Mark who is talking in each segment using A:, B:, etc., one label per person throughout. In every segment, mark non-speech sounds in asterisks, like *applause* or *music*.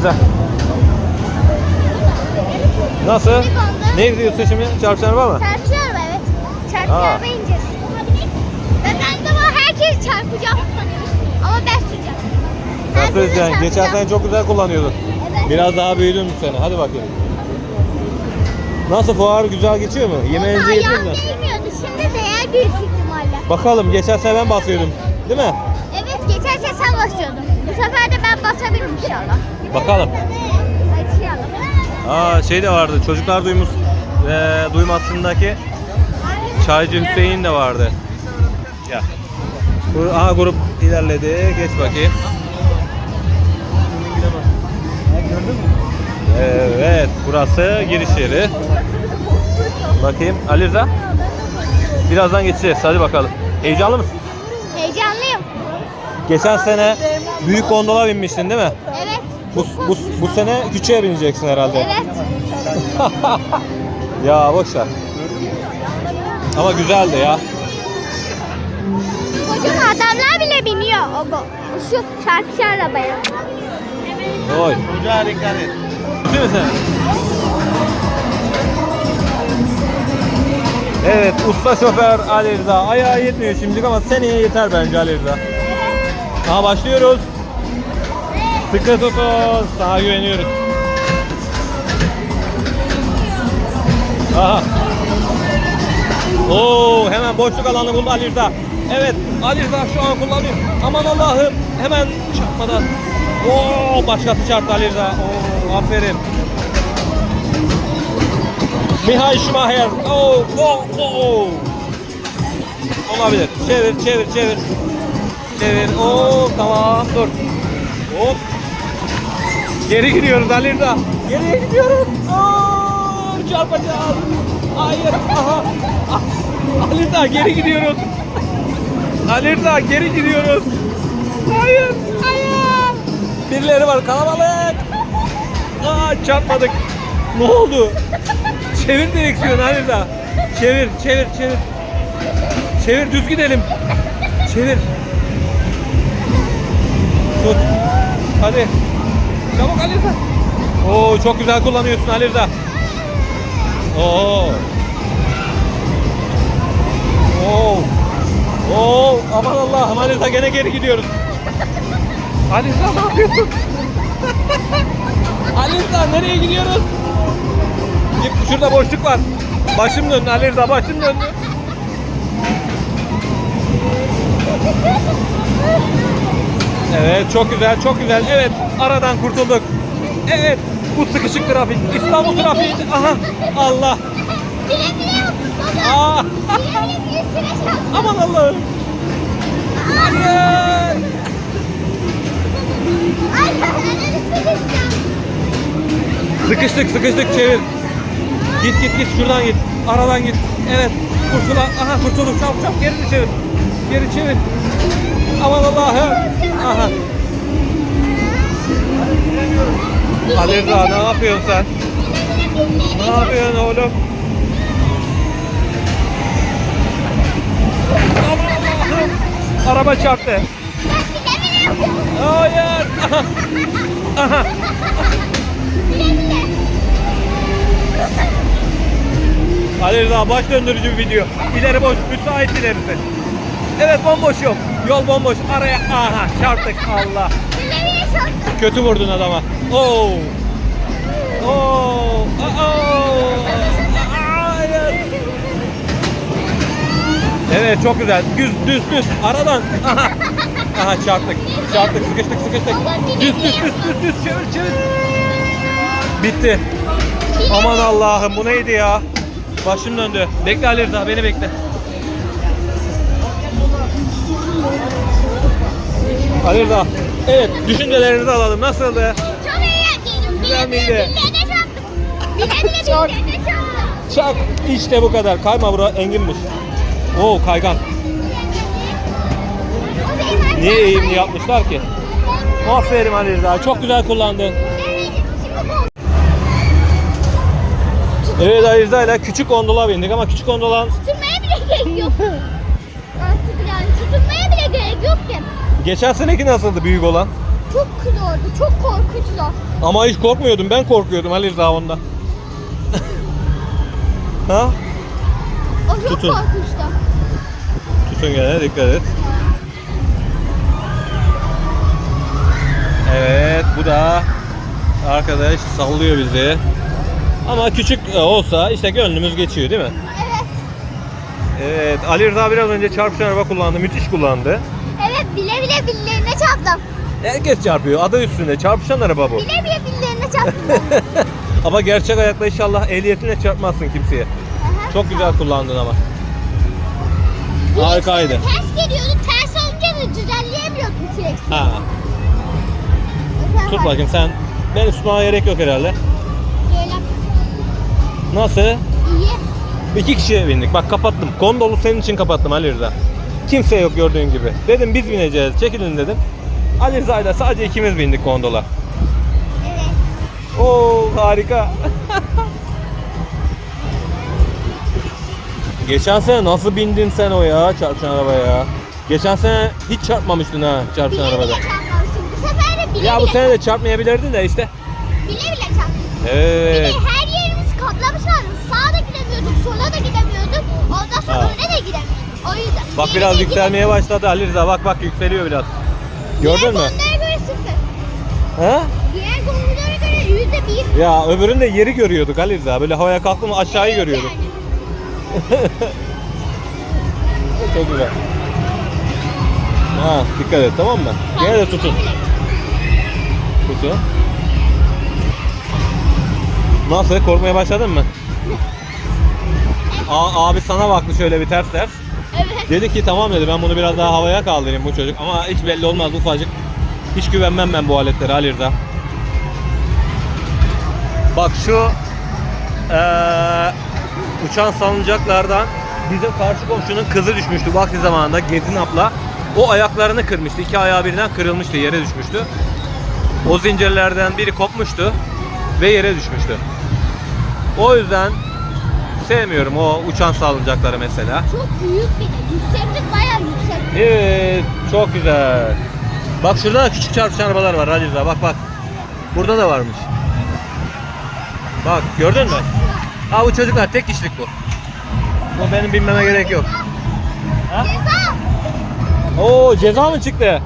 A: Aliza. Nasıl? Ne izliyorsun şimdi? Çarpışan var mı?
B: Çarpışıyor mu evet?
A: Aa.
B: araba ineceğiz. Ve ben de var herkes çarpacak. Ama ben süreceğim.
A: Sen söyleyeceksin. Geçen
B: çarpacağım.
A: sene çok güzel kullanıyordun.
B: Evet.
A: Biraz daha büyüdün bu sene. Hadi bakayım. Nasıl fuar güzel geçiyor mu? Yemeğinizi yediniz mi?
B: değmiyordu. Şimdi değer büyük ihtimalle.
A: Bakalım geçen sene ben basıyordum. Değil mi?
B: Basıyordun. Bu sefer de ben basabilirim inşallah.
A: Bakalım.
B: Açalım.
A: Aa şey de vardı. Çocuklar duymuş ve duymasındaki Çaycı Hüseyin de vardı. Ya. Bu A grup ilerledi. Geç bakayım. Evet, burası giriş yeri. Bakayım Ali Rıza. Birazdan geçeceğiz. Hadi bakalım. Heyecanlı mısın?
B: Heyecanlıyım.
A: Geçen sene büyük gondola binmiştin değil mi?
B: Evet.
A: Bu, bu, bu sene küçüğe bineceksin herhalde.
B: Evet. *laughs*
A: ya boş ver. Ama güzeldi ya.
B: Kocaman adamlar bile biniyor o bu. Şu çarpışı arabaya.
A: Oy.
C: Çocuğa dikkat et.
A: Değil mi sen? Evet, usta şoför Ali Rıza. Ayağı yetmiyor şimdilik ama seneye yeter bence Ali Rıza. Aha başlıyoruz. Sıkı tutun. Sana güveniyoruz. Aha. Oo, hemen boşluk alanı buldu Ali Rıza. Evet, Ali Rıza şu an kullanıyor. Aman Allah'ım, hemen çarpmadan. Oo, başkası çarptı Ali Rıza. Oo, aferin. Mihail Schumacher. Oo, oo, oo. Olabilir. Çevir, çevir, çevir. Çevir. Oo, tamam, dur. Hop. Geri gidiyoruz Ali Rıza. Geriye gidiyoruz. Oo, çarpacağız. Hayır. Aha. Ah, Ali Rıza geri gidiyoruz. Ali Rıza geri gidiyoruz. Hayır. Hayır. Birileri var kalabalık. Aa çarpmadık. Ne oldu? Çevir direksiyonu Ali Rıza. Çevir, çevir, çevir. Çevir düz gidelim. Çevir. Tut. Hadi. Çabuk Ali Rıza. Oo çok güzel kullanıyorsun Ali Rıza. Oo. Oo. Oo aman Allah'ım Ali Rıza gene geri gidiyoruz. Ali Rıza ne yapıyorsun? *laughs* Ali Rıza nereye gidiyoruz? Şurada boşluk var. Başım döndü Ali Rıza başım döndü. *laughs* Evet çok güzel çok güzel. Evet aradan kurtulduk. Evet bu sıkışık trafik. İstanbul trafiği. Aha Allah. Aa,
B: çarptı.
A: aman Allah'ım. Hayır. Sıkıştık sıkıştık çevir. Git git git şuradan git. Aradan git. Evet. Kurtul. Aha kurtulduk. Çabuk çabuk geri çevir. Geri çevir. Aman Allah'ım. Aha. Ali Rıza ne yapıyorsun sen? Ne yapıyorsun oğlum? Aman Allah'ım. Araba çarptı. Hayır. Aha. Ali Rıza baş döndürücü bir video. İleri boş, müsait ilerisi. Evet bomboş yok. Yol bomboş. Araya aha çarptık Allah. Kötü vurdun adama. Oo. Oo. Hayır. Evet çok güzel. Düz düz düz. Aradan. Aha. Aha çarptık. Çarptık sıkıştık sıkıştık. Düz düz düz düz düz çevir çevir. Bitti. Aman Allah'ım bu neydi ya? Başım döndü. Bekle Ali Rıza beni bekle. Ali Rıza. Evet düşüncelerinizi alalım. Nasıldı?
B: Çok eğlenceliyim.
A: Güzel miydi?
B: çarptım.
A: Çak. İşte bu kadar. Kayma bura enginmiş. Oo kaygan. Niye eğimli yapmışlar ki? Aferin Ali Rıza. Çok güzel kullandın.
B: Evet,
A: Ali Rıza ile küçük gondola bindik ama küçük gondolan
B: Tutunmaya bile gerek yok.
A: Geçen seneki nasıldı büyük olan?
B: çok zordu. Çok korkunç zor.
A: Ama hiç korkmuyordum. Ben korkuyordum Ali Rıza onda. *laughs* ha?
B: O çok
A: Tutun.
B: korkunçtu.
A: Tutun gene dikkat et. Evet bu da arkadaş sallıyor bizi. Ama küçük olsa işte gönlümüz geçiyor değil mi?
B: Evet.
A: Evet Ali Rıza biraz önce çarpışan araba kullandı. Müthiş kullandı.
B: Bile bile birilerine çarptım.
A: Herkes çarpıyor. Adı üstünde. Çarpışan araba bu.
B: Bile bile birilerine *laughs* çarptım.
A: Ama gerçek hayatla inşallah ehliyetinle çarpmazsın kimseye.
B: Aha.
A: Çok güzel kullandın ama.
B: Bir
A: Harikaydı.
B: Ters geliyordu. Ters olunca da düzenleyemiyordum sürekli.
A: Ha, tut bakayım sen. Beni tutmana gerek yok herhalde.
B: Böyle
A: Nasıl?
B: iyi.
A: İki kişiye bindik. Bak kapattım. Kondolu senin için kapattım Ali Rıza. Kimse yok gördüğün gibi. Dedim biz bineceğiz. Çekilin dedim. Ali Rıza ile sadece ikimiz bindik kondola.
B: Evet.
A: Oo harika. Geçen sene nasıl bindin sen o ya çarpışan arabaya? Geçen sene hiç çarpmamıştın ha çarpışan
B: Bile
A: arabada.
B: bile çarpmamıştım. Bu sefer de bile
A: Ya
B: bile
A: bu sene de çarpmayabilirdin de işte.
B: Bile bile çarptım. Bir
A: Evet.
B: de her yerimiz kaplamış vardı. Sağa da gidemiyorduk, sola da gidemiyorduk. Ondan sonra
A: Ha.
B: öne de gidemiyorduk. O yüzden.
A: Bak biraz yükselmeye başladı Ali Rıza. Bak bak yükseliyor biraz. Gördün mü?
B: Diğer konulara göre sıfır.
A: Ha?
B: Diğer konulara göre yüzde bir.
A: Ya öbüründe yeri görüyorduk Ali Rıza. Böyle havaya kalktı mı aşağıyı görüyorduk.
B: yani. *laughs*
A: Çok güzel. Ha dikkat et tamam mı? Yine de tutun. Tutun. Nasıl? Korkmaya başladın mı? *laughs* A abi sana baktı şöyle bir ters ters. Dedi ki tamam dedi ben bunu biraz daha havaya kaldırayım bu çocuk. Ama hiç belli olmaz ufacık. Hiç güvenmem ben bu aletlere Ali Rıza. Bak şu eee, uçan salıncaklardan bizim karşı komşunun kızı düşmüştü vakti zamanında Gezin abla. O ayaklarını kırmıştı. İki ayağı birden kırılmıştı, yere düşmüştü. O zincirlerden biri kopmuştu ve yere düşmüştü. O yüzden sevmiyorum o uçan salıncakları mesela.
B: Çok büyük bir de. Yükseklik bayağı yüksek.
A: Evet, çok güzel. Bak şurada da küçük çarpışan arabalar var Rıza. Bak bak. Burada da varmış. Bak gördün mü? Ha bu çocuklar tek kişilik bu. Bu benim binmeme gerek yok. Ha?
B: Ceza.
A: Oo ceza mı çıktı?
B: Evet.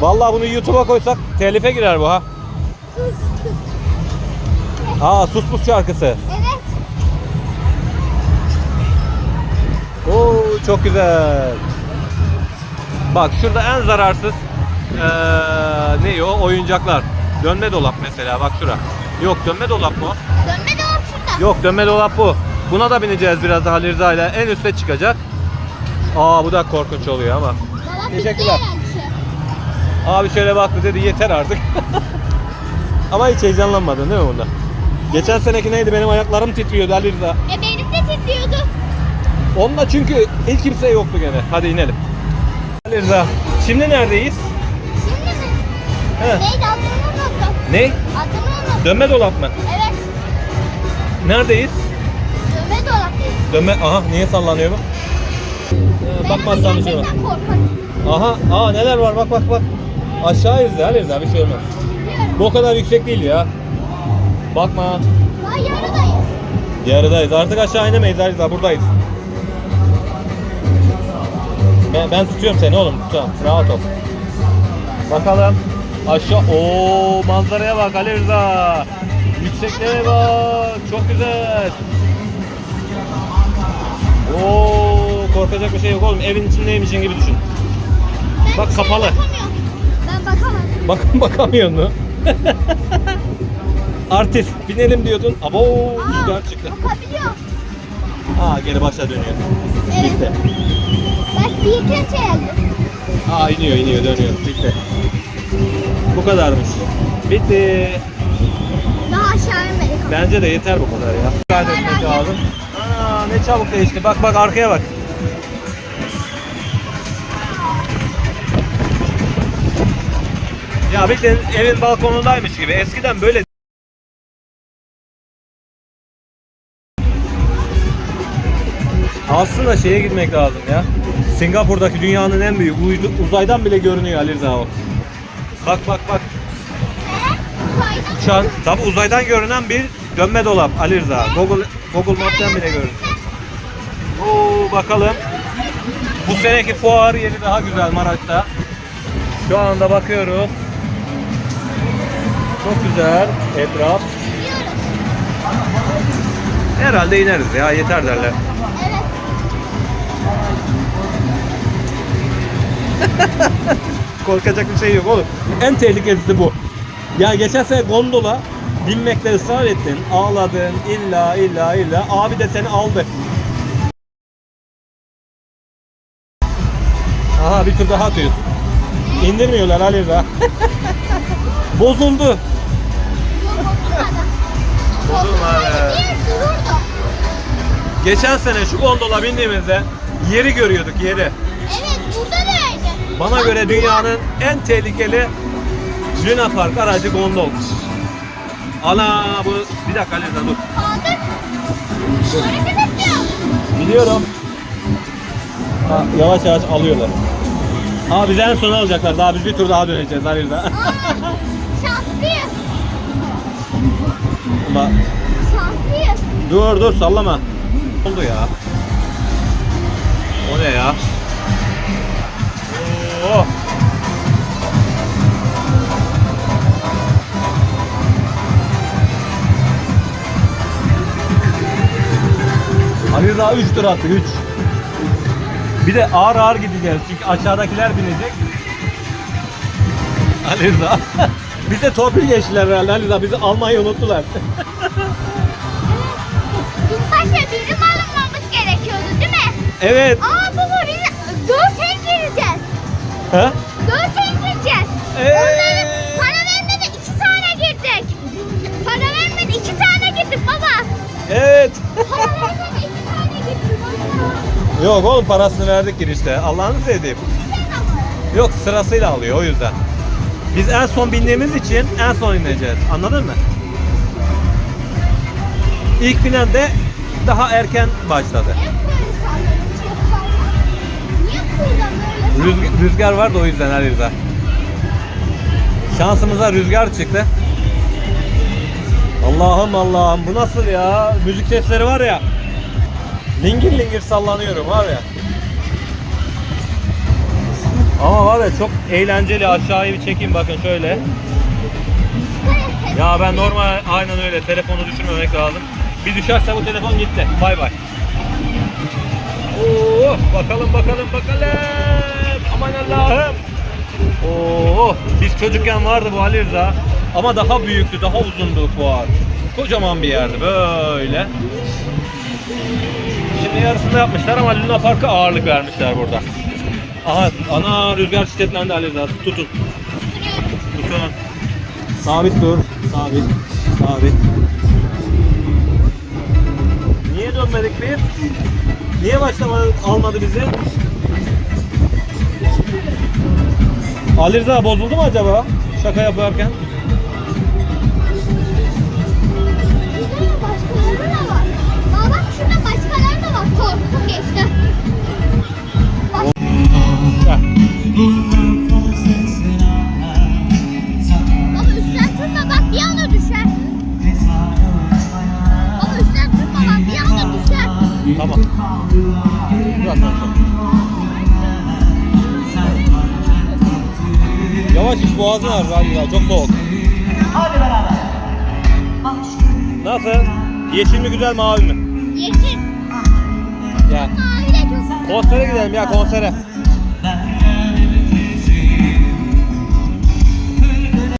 A: Vallahi bunu YouTube'a koysak telife girer bu ha.
B: Kız kız.
A: Aa sus pus şarkısı.
B: Evet.
A: Oo çok güzel. Bak şurada en zararsız eee ne o oyuncaklar. Dönme dolap mesela bak şura. Yok dönme dolap mı?
B: Dönme dolap şurada.
A: Yok dönme dolap bu. Buna da bineceğiz biraz daha Ali Rıza ile. En üste çıkacak. Aa bu da korkunç oluyor ama.
B: Dolap
A: Teşekkürler. Abi şöyle baktı dedi yeter artık. *laughs* ama hiç heyecanlanmadın değil mi bunda? Geçen seneki neydi benim ayaklarım titriyordu Ali Rıza.
B: E.
A: Onda çünkü hiç kimse yoktu gene. Hadi inelim. Ali Rıza şimdi neredeyiz?
B: Şimdi mi?
A: He.
B: Neydi adını unuttum.
A: Ne?
B: Adını unuttum.
A: Dönme dolap mı?
B: Evet.
A: Neredeyiz?
B: Dönme dolaptayız.
A: Dönme... Aha niye sallanıyor bu? Ee, bakmazsan bir şey var.
B: gerçekten korkarım.
A: Aha, aa neler var bak bak bak. Aşağı izle Ali Rıza bir şey olmaz.
B: Biliyorum.
A: Bu o kadar yüksek değil ya. Bakma.
B: Daha yarıdayız.
A: Yarıdayız. Artık aşağı inemeyiz Ali Rıza buradayız. Ben, ben tutuyorum seni oğlum. Tamam, rahat ol. Bakalım. Aşağı. Oo manzaraya bak Ali Rıza. Yüksekliğe bak. Çok güzel. Oo korkacak bir şey yok oğlum. Evin içindeymişsin gibi düşün.
B: Ben
A: Bak,
B: şeye
A: kapalı.
B: Ben bakamam.
A: Bak *laughs* bakamıyor mu? Artist binelim diyordun. Abo rüzgar çıktı.
B: Bakabiliyorum.
A: Aa geri başa dönüyor.
B: Evet.
A: Bitti.
B: Bak bir kez geldim.
A: Aa iniyor iniyor dönüyor. Bitti. Bu kadarmış. Bitti.
B: Daha aşağı inmedik.
A: Bence de yeter bu kadar ya. Dikkat etmek lazım. Aa ne çabuk değişti. Bak bak arkaya bak. Ya bildiğin evin balkonundaymış gibi. Eskiden böyle Aslında şeye gitmek lazım ya. Singapur'daki dünyanın en büyük uzaydan bile görünüyor Ali Rıza o. Bak bak bak. Uçağın tabi uzaydan görünen bir dönme dolap Ali Rıza. Google Google Map'ten bile görün. Oo bakalım. Bu seneki fuar yeri daha güzel Maraş'ta. Şu anda bakıyoruz. Çok güzel etraf. Herhalde ineriz ya yeter derler. *laughs* Korkacak bir şey yok oğlum. En tehlikelisi bu. Ya geçen sene gondola binmekte ısrar ettin. Ağladın illa illa illa. Abi de seni aldı. Aha bir tur daha atıyorsun. İndirmiyorlar Ali Rıza. *laughs* Bozuldu. Bozulmadı. Geçen sene şu gondola bindiğimizde yeri görüyorduk yeri.
B: Evet burada da.
A: Bana göre dünyanın en tehlikeli Luna Park aracı gondol. Ana bu bir dakika Rıza dur. Biliyorum. Ha, yavaş yavaş alıyorlar. Aa bizi en sona alacaklar. Daha biz bir tur daha döneceğiz Rıza.
B: Aa, şanslıyız.
A: Dur dur sallama. Oldu ya? O ne ya? Oo. Ali Rıza 3 tur attı 3. Bir de ağır ağır gideceğiz çünkü aşağıdakiler binecek. Ali Rıza. *laughs* Bize torpil geçtiler herhalde Ali Rıza. Bizi almayı unuttular. *laughs*
B: Başta bizim alınmamız gerekiyordu değil mi?
A: evet.
B: Aa baba biz.
A: Ha?
B: Dört el gireceğiz.
A: Ee?
B: Onların para vermedi iki tane girdik. Para vermedi iki tane girdik baba.
A: Evet.
B: Para vermedi iki tane girdik baba.
A: Yok oğlum parasını verdik girişte. Allah'ını sevdiğim. Yok sırasıyla alıyor o yüzden. Biz en son bindiğimiz için en son ineceğiz. Anladın mı? İlk binen de daha erken başladı.
B: Hep
A: Rüzgar, rüzgar var o yüzden Ali Rıza. Şansımıza rüzgar çıktı. Allah'ım Allah'ım bu nasıl ya? Müzik sesleri var ya. Lingir lingir sallanıyorum var ya. Ama var ya çok eğlenceli aşağıyı bir çekeyim bakın şöyle. Ya ben normal aynen öyle telefonu düşürmemek lazım. Bir düşerse bu telefon gitti. Bay bay. Oo, bakalım bakalım bakalım. Aman Allah'ım. Oo, biz çocukken vardı bu Ali Rıza. Ama daha büyüktü, daha uzundu fuar. Kocaman bir yerdi böyle. Şimdi yarısını yapmışlar ama Luna Park'a ağırlık vermişler burada. Aha, ana rüzgar şiddetlendi Ali Rıza. Tutun. Tutun. Sabit dur. Sabit. Sabit. Niye dönmedik biz? Niye başlama almadı bizi? Ali Rıza bozuldu mu acaba? Şaka yaparken.
B: Burada başkaları da var. Aa bak şurada başkaları da var. Korku geçti. Bak
A: Heh.
B: baba üstten tutma bak bir anda düşer. Baba üstten tutma bak bir anda düşer.
A: Tamam. Biraz daha sonra. Yavaş iç boğazın ağrır Ali Rıza çok soğuk. Nasıl? Yeşil mi güzel mavi mi?
B: Yeşil.
A: Ya
B: Mavi de çok.
A: konsere gidelim ya konsere.